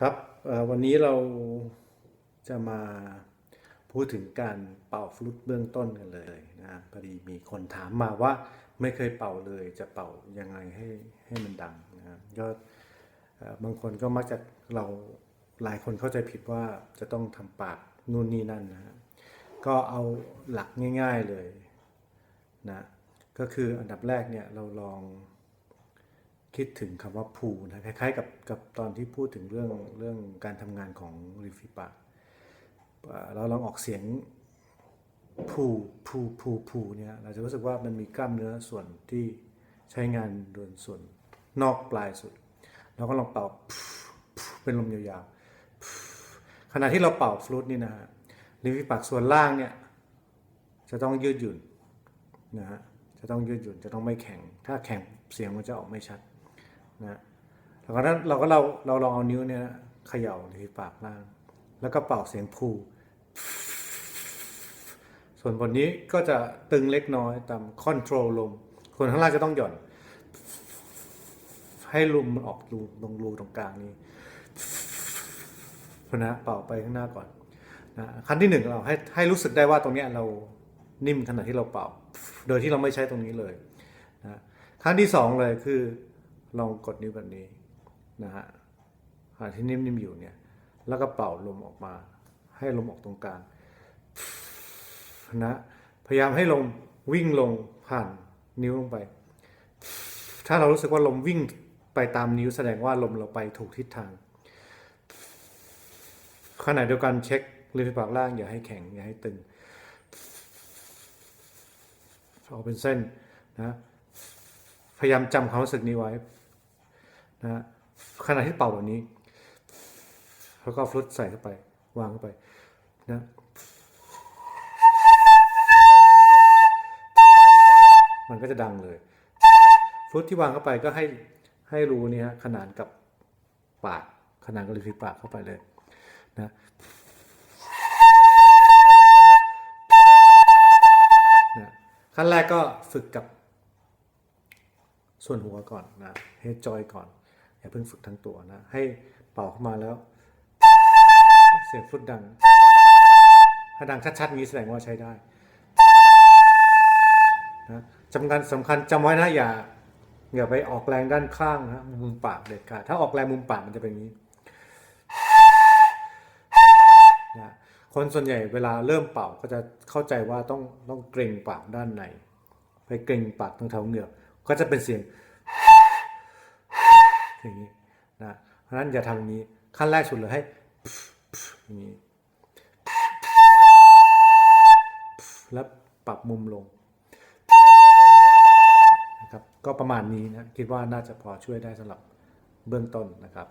ครับวันนี้เราจะมาพูดถึงการเป่าฟลุตเบื้องต้นกันเลยนะพอดีมีคนถามมาว่าไม่เคยเป่าเลยจะเป่ายังไงให้ให้มันดังนะก็เอ่อบางคนก็มักจะเราหลายคนเข้าใจผิดว่าจะต้องทำปากนู่นนี่นั่นนะฮะก็เอาหลักง่าย ๆเลยนะก็คืออันดับแรกเนี่ยเราลอง คิดถึงคำว่าภูนะคล้ายๆกับกับตอนที่พูดถึงเรื่องเรื่องการทำงานของริมฝีปากเอ่อเราลองออกเสียงภูภูภูภูเนี่ยเราจะรู้สึกว่ามันมีกล้ามเนื้อส่วนที่ใช้งานโดยส่วนนอกปลายสุดเราก็ลองเป่าเป็นลมยาวๆขณะที่เราเป่าฟลุตนี่นะฮะริมฝีปากส่วนล่างเนี่ยจะต้องยืดหยุ่นนะฮะจะต้องยืดหยุ่นจะต้องไม่แข็ง ถ้าแข็งเสียงมันจะออกไม่ชัด นะแล้วก็นั้นเราก็เราเราลองเอานิ้วเนี่ยเขย่าที่ปากล่าง แล้วก็เป่าเสียงพูส่วนบนนี้ก็จะตึงเล็กน้อยตามคอนโทรลลมส่วนข้างล่างจะต้องหย่อน ให้ลมมันออกรูตรงรูตรงกลางนี้นะเป่าไปข้างหน้าก่อนนะขั้นที่หนึ่งเราให้ให้รู้สึกได้ว่าตรงเนี้ยเรานิ่มขณะที่เราเป่า โดยที่เราไม่ใช้ตรงนี้เลยนะขั้นที่สองเลยคือ ลองกดนิ้วแบบนี้นะฮะหาที่นิ่มๆอยู่เนี่ย แล้วก็เป่าลมออกมา ให้ลมออกตรงกลางนะพยายามให้ลมวิ่งลงผ่านนิ้วลงไป ถ้าเรารู้สึกว่าลมวิ่งไปตามนิ้วแสดงว่าลมเราไปถูกทิศทางขณะเดียวกันเช็คริมฝีปากล่างอย่าให้แข็งอย่าให้ตึงเอาเป็นเส้นนะพยายามจำความรู้สึกนี้ไว้ นะขณะที่เป่าแบบนี้ แล้วก็ฟลุตใส่เข้าไป วางเข้าไปนะมันก็จะดังเลยฟลุตที่วางเข้าไปก็ให้ให้รูนี่ฮะขนานกับปากขนานกับริมฝีปากเข้าไปเลยนะนะขั้นแรกก็ฝึกกับส่วนหัวก่อนนะเฮดจอยก่อน อย่าเพิ่งฝึกทั้งตัวนะ ให้เป่าเข้ามาแล้ว เสียงฟุตดัง ถ้าดังชัดๆนี้แสดงว่าใช้ได้นะจำคัญสำคัญจำไว้นะอย่าอย่าไปออกแรงด้านข้างนะมุมปากเด็ดขาดถ้าออกแรงมุมปากมันจะเป็นอย่างนี้นะคนส่วนใหญ่เวลาเริ่มเป่าก็จะเข้าใจว่าต้องต้องเกรงปากด้านใน ไปเกรงปากตรงแถวเหงือกก็จะเป็นเสียง อย่างนี้นะเพราะนั้นอย่าทำอย่างนี้ขั้นแรกสุดเลยให้อย่างนี้แล้วปรับมุมลงนะครับก็ประมาณนี้นะคิดว่าน่าจะพอช่วยได้สำหรับเบื้องต้นนะครับ